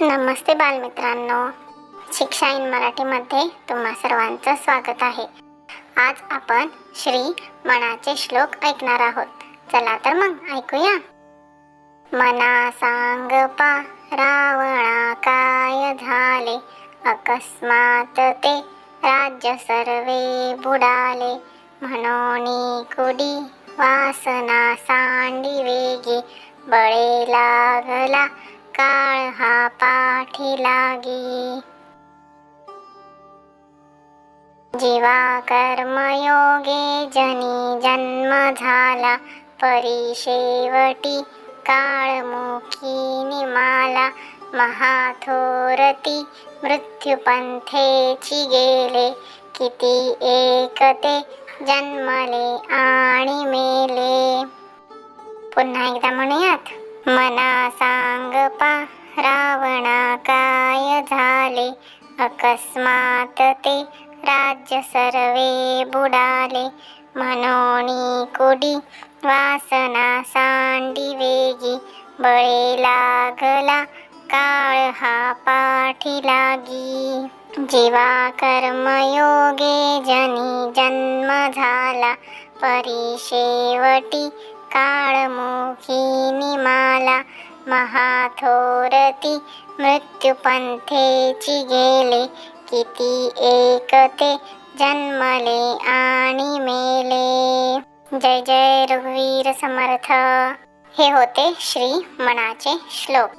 नमस्ते बालमित्रांनो. शिक्षा इन मराठीमध्ये तुम्हा सर्वांचं स्वागत आहे. आज आपण श्री मनाचे श्लोक ऐकणार आहोत. चला तर मग ऐकूया. मना सांग पा रावणा काय झाले? अकस्मात ते राज्य सर्वे बुडाले. म्हणून कुडी वासना सांडी वेगी. बळे लागला काळ हा पाठी लागी। जीवा कर्मयोगे जनी जन्म झाला परी शेवटी काळमुखी निमाला महाथोरती मृत्युपंथेची गेले किती एकते जन्मले आणि मेले। पुन्हा एकदा म्हणूयात मना सांग पा। रावणा काय झाले. अकस्मात ते राज्य सर्वे बुडाले. म्हणून कुडी वासना सांडी वेगी. बळे लागला काळ हा पाठी लागी. जीवा कर्मयोगे जनी जन्म झाला. परी शेवटी काळमुखी निमाला महाथोरती मृत्युपंथेची गेले. किती एकते जन्मले आणि मेले. जय जय रघुवीर समर्थ. हे होते श्री मनाचे श्लोक.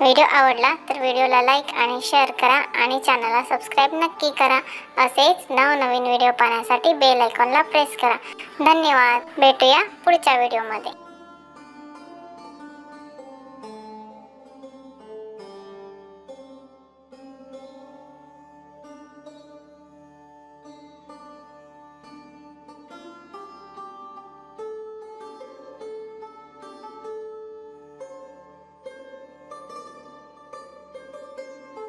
व्हिडिओ आवडला तर व्हिडिओला लाईक आणि शेअर करा आणि चॅनलला सबस्क्राईब नक्की करा. असेच नवनवीन व्हिडिओ पाहण्यासाठी बेल आयकॉनला प्रेस करा. धन्यवाद. भेटूया पुढच्या व्हिडिओमध्ये.